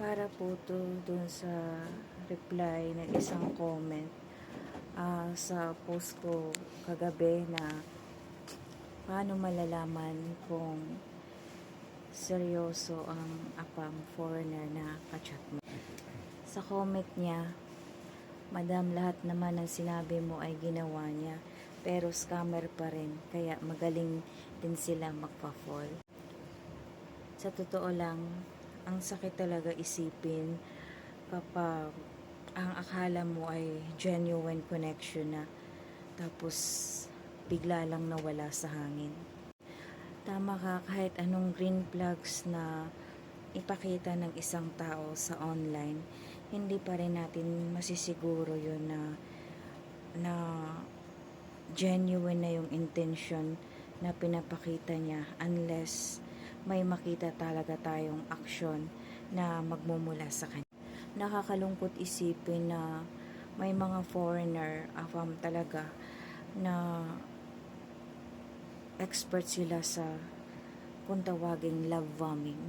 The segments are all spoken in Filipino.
para po to dun sa reply ng isang comment ah, sa post ko kagabi na paano malalaman kung seryoso ang apam foreigner na kachat mo. Sa comment niya, Madam, lahat naman ng sinabi mo ay ginawa niya, pero scammer pa rin, kaya magaling din sila magpa-fall. Sa totoo lang, ang sakit talaga isipin kapag ang akala mo ay genuine connection na tapos bigla lang nawala sa hangin. Tama ka kahit anong green flags na ipakita ng isang tao sa online, hindi pa rin natin masisiguro yun na na genuine na yung intention na pinapakita niya unless may makita talaga tayong aksyon na magmumula sa kanya. Nakakalungkot isipin na may mga foreigner afam talaga na expert sila sa kung tawaging love bombing.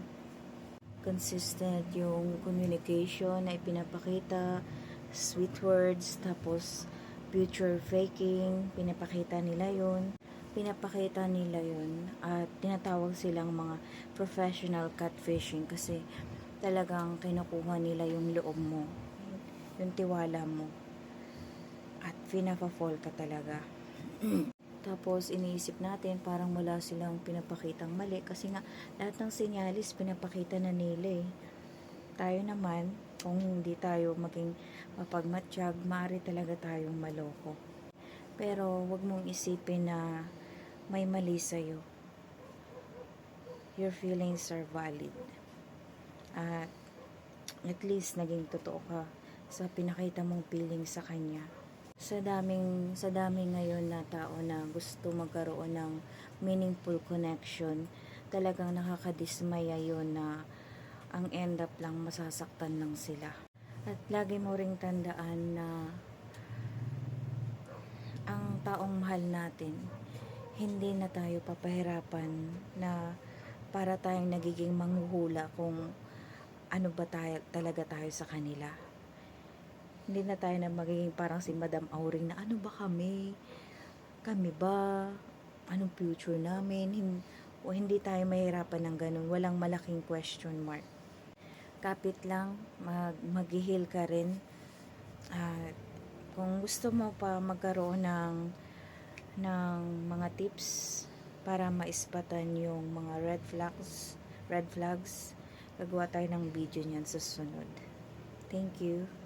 Consistent yung communication na ipinapakita, sweet words, tapos future faking, pinapakita nila yon pinapakita nila yon at tinatawag silang mga professional catfishing kasi talagang kinukuha nila yung loob mo, yung tiwala mo at pinapa-fall ka talaga. Tapos iniisip natin parang wala silang pinapakitang mali kasi nga lahat ng sinyalis pinapakita na nila eh. Tayo naman, kung hindi tayo maging mapagmatsyag, maaari talaga tayong maloko. Pero wag mong isipin na may mali sa'yo. Your feelings are valid. At at least naging totoo ka sa pinakita mong feeling sa kanya sa daming sa daming ngayon na tao na gusto magkaroon ng meaningful connection talagang nakakadismaya yon na ang end up lang masasaktan lang sila at lagi mo ring tandaan na ang taong mahal natin hindi na tayo papahirapan na para tayong nagiging manghuhula kung ano ba tayo, talaga tayo sa kanila hindi na tayo na magiging parang si Madam Auring na ano ba kami? Kami ba? Anong future namin? Hin- o hindi tayo mahirapan ng ganun. Walang malaking question mark. Kapit lang, mag maghihil ka rin. At kung gusto mo pa magkaroon ng tips para maispatan yung mga red flags, red flags, gagawa tayo ng video niyan sa sunod. Thank you.